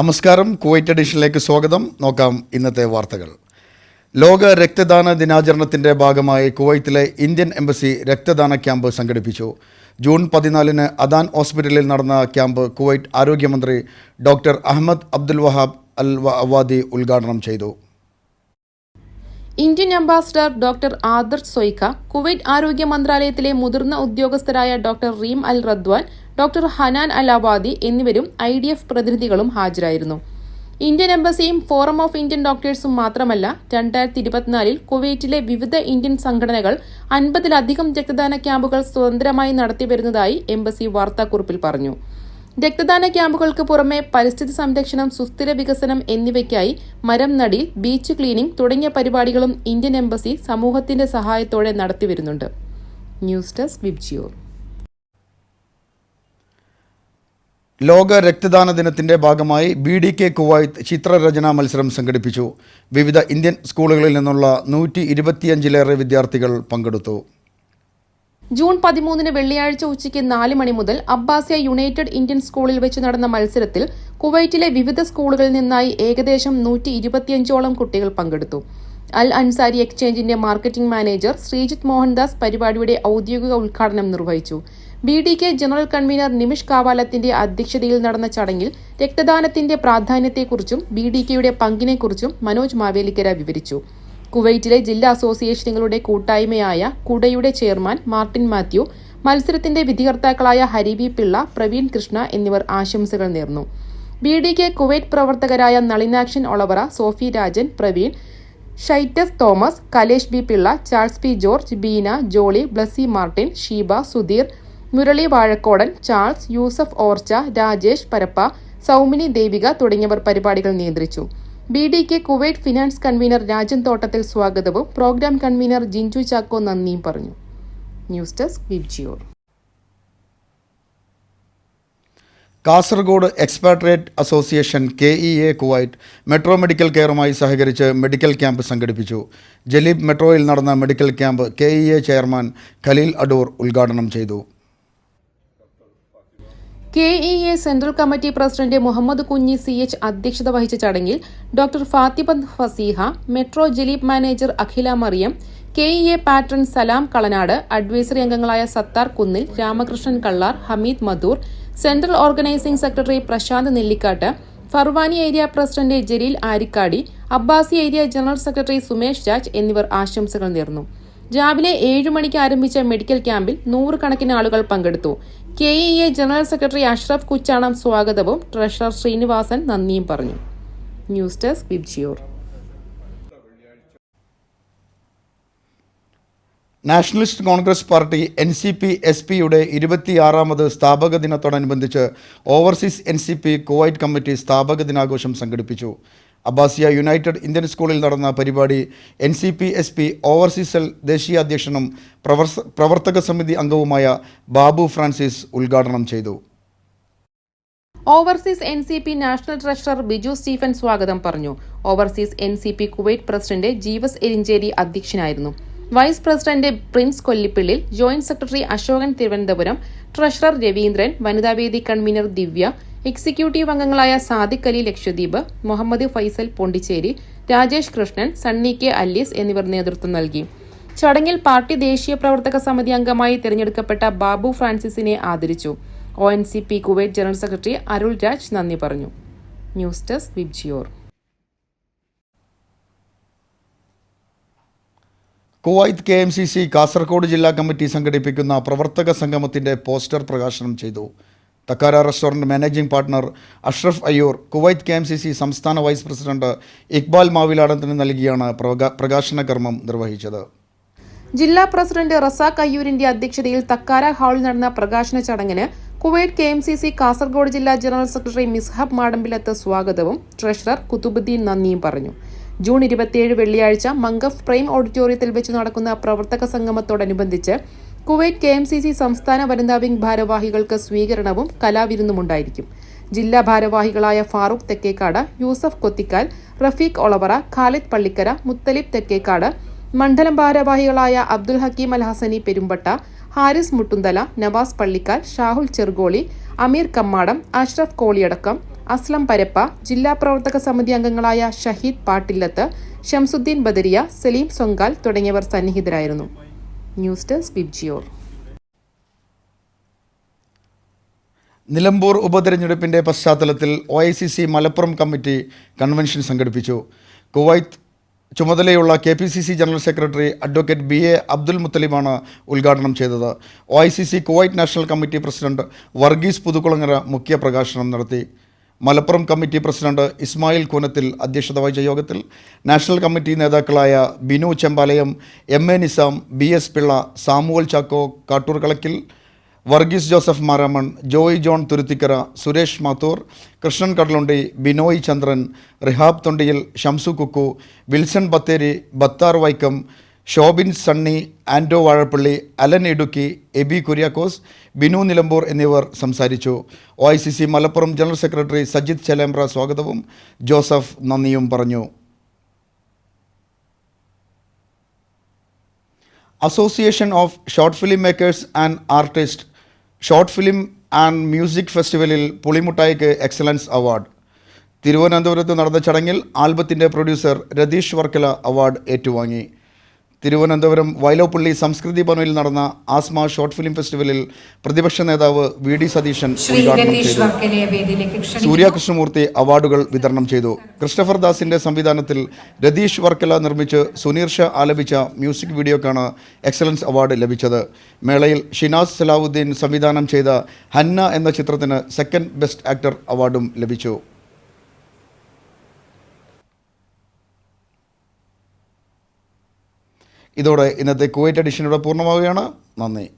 നമസ്കാരം. കുവൈറ്റ് എഡിഷനിലേക്ക് സ്വാഗതം. നോക്കാം ഇന്നത്തെ വാർത്തകൾ. ലോക രക്തദാന ദിനാചരണത്തിന്റെ ഭാഗമായി കുവൈത്തിലെ ഇന്ത്യൻ എംബസി രക്തദാന ക്യാമ്പ് സംഘടിപ്പിച്ചു. ജൂൺ പതിനാലിന് അദാൻ ഹോസ്പിറ്റലിൽ നടന്ന ക്യാമ്പ് കുവൈറ്റ് ആരോഗ്യമന്ത്രി doctor Ahmad Abdul Wahab Al Awadhi ഉദ്ഘാടനം ചെയ്തു. Indian ambassador doctor Adarsh Swaika Kuwait ആരോഗ്യ മന്ത്രാലയത്തിലെ മുതിർന്ന ഉദ്യോഗസ്ഥരായ doctor Reem Al Radwan doctor Hanan Al Abadi എന്നിവരും ഐ ഡി എഫ് പ്രതിനിധികളും ഹാജരായിരുന്നു. ഇന്ത്യൻ എംബസിയും ഫോറം ഓഫ് ഇന്ത്യൻ ഡോക്ടേഴ്സും മാത്രമല്ല രണ്ടായിരത്തി ഇരുപത്തിനാലിൽ കുവൈറ്റിലെ വിവിധ ഇന്ത്യൻ സംഘടനകൾ അൻപതിലധികം രക്തദാന ക്യാമ്പുകൾ സ്വതന്ത്രമായി നടത്തിവരുന്നതായി എംബസി വാർത്താക്കുറിപ്പിൽ പറഞ്ഞു. രക്തദാന ക്യാമ്പുകൾക്ക് പുറമെ പരിസ്ഥിതി സംരക്ഷണം സുസ്ഥിര വികസനം എന്നിവയ്ക്കായി മരം നടി ബീച്ച് ക്ലീനിംഗ് തുടങ്ങിയ പരിപാടികളും ഇന്ത്യൻ എംബസി സമൂഹത്തിന്റെ സഹായത്തോടെ നടത്തിവരുന്നുണ്ട്. ന്യൂസ് ഡെസ്ക് വിബ്ജിയോർ ലോക രക്തദാന ദിനത്തിന്റെ ഭാഗമായി ബി ഡി കെ കുവൈത്ത് ചിത്രരചനാ മത്സരം സംഘടിപ്പിച്ചു. വിവിധ ഇന്ത്യൻ സ്കൂളുകളിൽ നിന്നുള്ള നൂറ്റി ഇരുപത്തിയഞ്ചിലേറെ വിദ്യാർത്ഥികൾ പങ്കെടുത്തു. ജൂൺ പതിമൂന്നിന് വെള്ളിയാഴ്ച ഉച്ചയ്ക്ക് നാല് മണി മുതൽ അബ്ബാസിയ യുണൈറ്റഡ് ഇന്ത്യൻ സ്കൂളിൽ വെച്ച് നടന്ന മത്സരത്തിൽ കുവൈറ്റിലെ വിവിധ സ്കൂളുകളിൽ നിന്നായി ഏകദേശം നൂറ്റി ഇരുപത്തിയഞ്ചോളം കുട്ടികൾ പങ്കെടുത്തു. അൽ അൻസാരി എക്സ്ചേഞ്ചിന്റെ മാർക്കറ്റിംഗ് മാനേജർ ശ്രീജിത്ത് മോഹൻദാസ് പരിപാടിയുടെ ഔദ്യോഗിക ഉദ്ഘാടനം നിർവഹിച്ചു. B D K general convener Nimish കാവാലത്തിന്റെ അധ്യക്ഷതയിൽ നടന്ന ചടങ്ങിൽ രക്തദാനത്തിന്റെ പ്രാധാന്യത്തെക്കുറിച്ചും ബി ഡി കെയുടെ പങ്കിനെക്കുറിച്ചും മനോജ് മാവേലിക്കര വിവരിച്ചു. കുവൈറ്റിലെ ജില്ലാ അസോസിയേഷനുകളുടെ കൂട്ടായ്മയായ കുടയുടെ ചെയർമാൻ മാർട്ടിൻ മാത്യു മത്സരത്തിന്റെ വിധികർത്താക്കളായ ഹരിബി പിള്ള പ്രവീൺ കൃഷ്ണ എന്നിവർ ആശംസകൾ നേർന്നു. ബി ഡി കെ കുവൈറ്റ് പ്രവർത്തകരായ Nalinakshan Olavara Sophy Rajan Praveen Shaitus Thomas Kalesh B Pillai Charles P George Beena Jolly Blessy Martin Sheeba Sudheer Murali Vazhakkodan Charles Yusuf Orcha Rajesh Parappa Soumini Devika തുടങ്ങിയവർ പരിപാടികൾ നിയന്ത്രിച്ചു. B D K Kuwait finance convener Rajan Thottathil സ്വാഗതവും. പ്രോഗ്രാം കൺവീനർ ജിൻജു ചാക്കോ നന്ദിയും പറഞ്ഞു. News desk Vibgyor Kasaragod expatriate association K E A Kuwait metro medical കെയറുമായി സഹകരിച്ച് medical camp സംഘടിപ്പിച്ചു. Jleeb മെട്രോയിൽ നടന്ന medical camp K E A chairman Khaleel Adoor ഉദ്ഘാടനം ചെയ്തു. K E A central committee president Muhammad Kunhi C H അധ്യക്ഷത വഹിച്ച ചടങ്ങിൽ doctor Fathima Faseeha metro Jleeb manager Akhila Mariyam K E A patron Salam Kalanad advisory അംഗങ്ങളായ Sathar Kunnil Ramakrishnan Kallar Hameed Madhur central organising secretary Prashanth Nellikkattu Farwani area president Jaleel Arikkadi Abbasi area general secretary Sumesh Raj എന്നിവർ ആശംസകൾ നേർന്നു. രാവിലെ ഏഴു മണിക്ക് ആരംഭിച്ച medical ക്യാമ്പിൽ നൂറുകണക്കിന് ആളുകൾ പങ്കെടുത്തു. K E A general secretary Ashraf Kuchanam സ്വാഗതവും ട്രഷറർ ശ്രീനിവാസൻ നന്ദിയും പറഞ്ഞു. News desk Vibgyor. Nationalist Congress Party N C P S പിയുടെ ഇരുപത്തിയാറാമത് സ്ഥാപക ദിനത്തോടനുബന്ധിച്ച് overseas N C P Kuwait committee സ്ഥാപക ദിനാഘോഷം സംഘടിപ്പിച്ചു. അബ്ബാസിയ യുണൈറ്റഡ് ഇന്ത്യൻ സ്കൂളിൽ നടന്ന പരിപാടി N C P S P overseas cell ദേശീയ അധ്യക്ഷനും പ്രവർത്ത പ്രവർത്തക സമിതി അംഗവുമായ ബാബു ഫ്രാൻസിസ് ഉദ്ഘാടനം ചെയ്തു. Overseas N C P national treasurer Biju Stephen സ്വാഗതം പറഞ്ഞു. Overseas N C P Kuwait president Jeevas Erinjeri അധ്യക്ഷനായിരുന്നു. Vice president Prince Kollippillil joint secretary Ashokan Thiruvananthapuram treasurer Raveendran Vanithavedi convener Divya executive അംഗങ്ങളായ Sadiq Ali Lakshadweep Muhammad Faisal Pondicherry Rajesh Krishnan Sunny K അല്ലീസ് എന്നിവർ നേതൃത്വം നൽകി. ചടങ്ങിൽ party ദേശീയ പ്രവർത്തക സമിതി അംഗമായി തിരഞ്ഞെടുക്കപ്പെട്ട ബാബു ഫ്രാൻസിസിനെ ആദരിച്ചു. O N C P Kuwait general secretary Arul Raj നന്ദി പറഞ്ഞു. News desk Vibgyor Kuwait K M C C Kasaragod ജില്ലാ കമ്മിറ്റി സംഘടിപ്പിക്കുന്ന പ്രവർത്തക സംഗമത്തിന്റെ പോസ്റ്റർ പ്രകാശനം ചെയ്തു. Thakkara restaurant managing partner Ashraf Ayyur Kuwait K M C C സംസ്ഥാന vice president Iqbal മാവിലാടത്തിന് നൽകിയാണ് പ്രകാ- പ്രകാശന കർമ്മം നിർവഹിച്ചത്. ജില്ലാ പ്രസിഡന്റ് റസാഖ് അയ്യൂരിന്റെ അധ്യക്ഷതയിൽ തക്കാര ഹാളിൽ നടന്ന പ്രകാശന ചടങ്ങിന് Kuwait K M C C Kasaragod ജില്ലാ ജനറൽ സെക്രട്ടറി മിസ്ഹബ് മാടമ്പിലത്ത് സ്വാഗതവും ട്രഷറർ കുത്തുബുദ്ദീൻ നന്ദിയും പറഞ്ഞു. ജൂൺ ഇരുപത്തിയേഴ് വെള്ളിയാഴ്ച മംഗഫ് പ്രൈം ഓഡിറ്റോറിയത്തിൽ വെച്ച് നടക്കുന്ന പ്രവർത്തക സംഗമത്തോടനുബന്ധിച്ച് Kuwait K M C C സംസ്ഥാന വനിതാ വിംഗ് ഭാരവാഹികൾക്ക് സ്വീകരണവും കലാവിരുന്നുമുണ്ടായിരിക്കും. ജില്ലാ ഭാരവാഹികളായ ഫാറൂഖ് തെക്കേക്കാട് യൂസഫ് കൊത്തിക്കാൽ റഫീഖ് ഒളവറ ഖാലിദ് പള്ളിക്കര മുത്തലിബ് തെക്കേക്കാട് മണ്ഡലം ഭാരവാഹികളായ അബ്ദുൽ ഹക്കീം അൽ ഹസനി പെരുമ്പട്ട ഹാരിസ് മുട്ടുന്തല നവാസ് പള്ളിക്കാൽ ഷാഹുൽ ചെറുകോളി അമീർ കമ്മാടം അഷ്റഫ് കോളിയടക്കം അസ്ലം പരപ്പ ജില്ലാ പ്രവർത്തക സമിതി അംഗങ്ങളായ ഷഹീദ് പാട്ടില്ലത്ത് ഷംസുദ്ദീൻ ബദരിയ സലീം സൊങ്കാൽ തുടങ്ങിയവർ സന്നിഹിതരായിരുന്നു. ന്യൂസ് ഡെസ്ക് ബിബ്ജിയോർ നിലമ്പൂർ ഉപതെരഞ്ഞെടുപ്പിന്റെ പശ്ചാത്തലത്തിൽ O I C C Malappuram committee convention സംഘടിപ്പിച്ചു. കുവൈത്ത് ചുമതലയുള്ള K P C C general secretary advocate B A Abdul മുത്തലിമാണ് ഉദ്ഘാടനം ചെയ്തത്. O I C C Kuwait national committee president Varghese Puthukulangara മുഖ്യ പ്രകാശനം നടത്തി. മലപ്പുറം കമ്മിറ്റി പ്രസിഡന്റ് ഇസ്മായിൽ കൂനത്തിൽ അധ്യക്ഷത വഹിച്ച യോഗത്തിൽ നാഷണൽ കമ്മിറ്റി നേതാക്കളായ Binu Chempalayam M A Nizam B S Pillai Samuel Chacko Kattoor Kalakkil Varghese Joseph Maraman Joy John Thuruthikkara Suresh Mathur Krishnan Kadalundi Binoy Chandran Rihab Thondiyil Shamsu Kukku Wilson Bathery Bathar Vaikom Shobin Sunny Ando Vazhappally Alan Idukki Aby Kuriakose Binu Nilambur എന്നിവർ സംസാരിച്ചു. O I C C Malappuram general secretary Sajith Chelembra സ്വാഗതവും. Joseph നന്ദിയും പറഞ്ഞു. Association of short film makers and artist short film and music ഫെസ്റ്റിവലിൽ പുളിമുട്ടായിക്ക് excellence award. തിരുവനന്തപുരത്ത് നടന്ന ചടങ്ങിൽ ആൽബത്തിന്റെ പ്രൊഡ്യൂസർ രതീഷ് വർക്കല അവാർഡ് ഏറ്റുവാങ്ങി. തിരുവനന്തപുരം വൈലോപ്പള്ളി സംസ്കൃതി ഭവനിൽ നടന്ന ആസ്മ ഷോർട്ട് ഫിലിം ഫെസ്റ്റിവലിൽ പ്രതിപക്ഷ നേതാവ് വി ഡി സതീശൻ ഉദ്ഘാടനം ചെയ്തു. സൂര്യകൃഷ്ണമൂർത്തി അവാർഡുകൾ വിതരണം ചെയ്തു. ക്രിസ്റ്റഫർ ദാസിന്റെ സംവിധാനത്തിൽ രതീഷ് വർക്കല നിർമ്മിച്ച് സുനീർ ഷാ ആലപിച്ച മ്യൂസിക് വീഡിയോക്കാണ് എക്സലൻസ് അവാർഡ് ലഭിച്ചത്. മേളയിൽ ഷിനാസ് സലാവുദ്ദീൻ സംവിധാനം ചെയ്ത ഹന്ന എന്ന ചിത്രത്തിന് സെക്കൻഡ് ബെസ്റ്റ് ആക്ടർ അവാർഡും ലഭിച്ചു. ഇതോടെ ഇന്നത്തെ കുവൈറ്റ് എഡിഷനോടെ പൂർണമാവുകയാണ്. നന്ദി.